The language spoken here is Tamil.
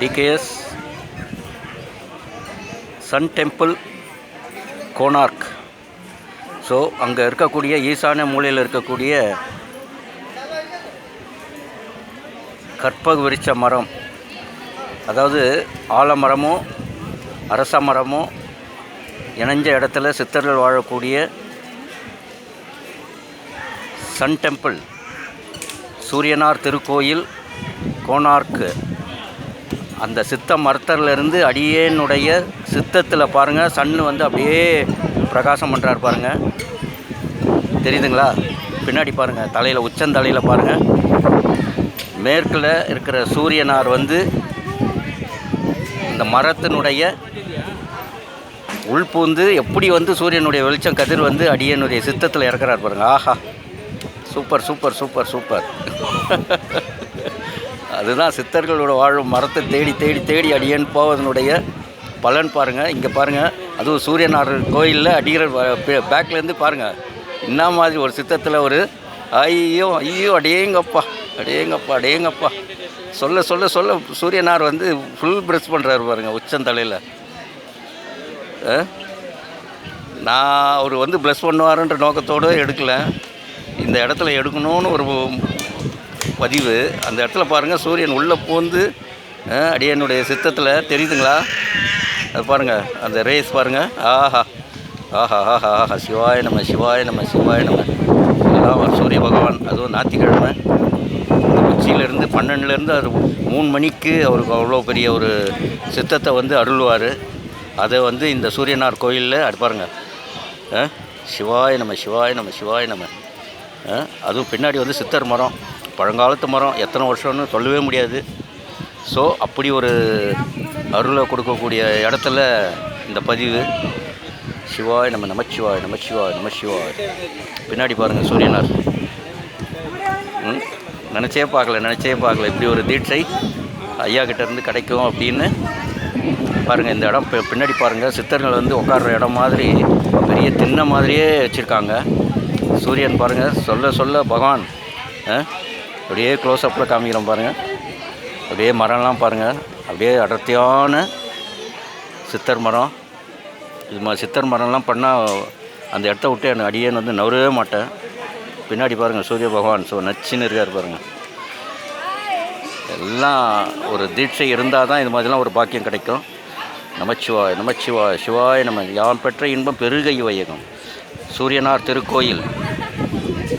TKS sun temple Konark so அங்கே இருக்கக்கூடிய ஈசான மூலையில் இருக்கக்கூடிய கற்பக விரிச்ச மரம் அதாவது ஆலமரமோ அரச மரமோ இணைஞ்ச இடத்துல சித்தர்கள் வாழக்கூடிய சன் டெம்பிள் சூரியனார் திருக்கோயில் கோனார்க்கு அந்த சித்த மரத்தர்லேருந்து அடியேனுடைய சித்தத்தில் பாருங்கள் சன்னு வந்து அப்படியே பிரகாசம் பண்ணுறாரு பாருங்கள் தெரியுதுங்களா? பின்னாடி பாருங்கள் தலையில் உச்சந்தலையில் பாருங்கள் மேற்கில் இருக்கிற சூரியனார் வந்து இந்த மரத்தினுடைய உள்பூந்து எப்படி வந்து சூரியனுடைய வெளிச்சம் கதிர் வந்து அடியனுடைய சித்தத்தில் இறக்குறாரு பாருங்க. ஆஹா! Super super super super. அதுதான் சித்தர்களோட வாழும் மரத்தை தேடி தேடி தேடி அடியன் போவதனுடைய பலன் பாருங்கள் இங்கே பாருங்கள் அதுவும் சூரியனார் கோயிலில் அடிக்கிற பேக்லேருந்து பாருங்கள் என்ன மாதிரி ஒரு சித்தத்தில் ஒரு ஐயோ ஐயோ அடேங்கப்பா அடேங்கப்பா அடேங்கப்பா. சொல்ல சொல்ல சொல்ல சூரியனார் வந்து ஃபுல் ப்ரெஸ் பண்ணுறாரு பாருங்கள் உச்சந்தலையில். ஆ? நான் அவர் வந்து ப்ளஸ் பண்ணுவாருன்ற நோக்கத்தோடு எடுக்கலை. இந்த இடத்துல எடுக்கணும்னு ஒரு பதிவு. அந்த இடத்துல பாருங்கள் சூரியன் உள்ளே பூந்து அடியனுடைய சித்தத்தில் தெரியுதுங்களா? அது பாருங்கள் அந்த ரேஸ் பாருங்கள் ஆஹா ஆஹா ஆஹா ஆஹா சிவாய நம்ம சிவாய நம்ம சிவாய நம்ம எல்லாம் ஒரு சூரிய பகவான். அதுவும் ஞாயிற்றுக்கிழமை. உச்சியிலேருந்து பன்னெண்டுலேருந்து அது மூணு மணிக்கு அவருக்கு அவ்வளோ பெரிய ஒரு சித்தத்தை வந்து அருள்வார். அதை வந்து இந்த சூரியனார் கோயிலில் அது பாருங்கள் ஆ? சிவாய நம்ம சிவாய நம்ம சிவாய நம்ம அதுவும் பின்னாடி வந்து சித்தர் மரம். பழங்காலத்து மரம் எத்தனை வருஷம்னு சொல்லவே முடியாது. ஸோ அப்படி ஒரு அருளை கொடுக்கக்கூடிய இடத்துல இந்த பதிவு. சிவாய் நம்ம நமச்சிவாய் நமச்சிவாய் நமச்சிவாய் பின்னாடி பாருங்கள் சூரியனார். ம் நினச்சே பார்க்கல நினச்சே பார்க்கல. இப்படி ஒரு தீட்சை ஐயா கிட்டேருந்து கிடைக்கும் அப்படின்னு. பாருங்கள் இந்த இடம் பின்னாடி பாருங்கள் சித்தர்கள் வந்து உட்கார்ற இடம் மாதிரி பெரிய திண்ணை மாதிரியே வச்சுருக்காங்க. சூரியன் பாருங்கள் சொல்ல சொல்ல பகவான் அப்படியே க்ளோஸ்அப்பில் காமிக்கிறோம் பாருங்கள் அப்படியே மரம்லாம் பாருங்கள் அப்படியே அடர்த்தியான சித்தர் மரம். இது மாதிரி சித்தர் மரம்லாம் பண்ணால் அந்த இடத்த விட்டு எனக்கு அடியேன்னு வந்து நவரவே மாட்டேன். பின்னாடி பாருங்கள் சூரிய பகவான். ஸோ நச்சுன்னு இருக்கார் பாருங்கள் எல்லாம் ஒரு தீட்சை இருந்தால் தான் இது மாதிரிலாம் ஒரு பாக்கியம் கிடைக்கும். நமச்சிவாய் நமச்சிவாய் சிவாய் நம்ம யான் பெற்ற இன்பம் பெருகை வையகம். சூரியனார் திருக்கோயில். কাপড় ধুয়েছে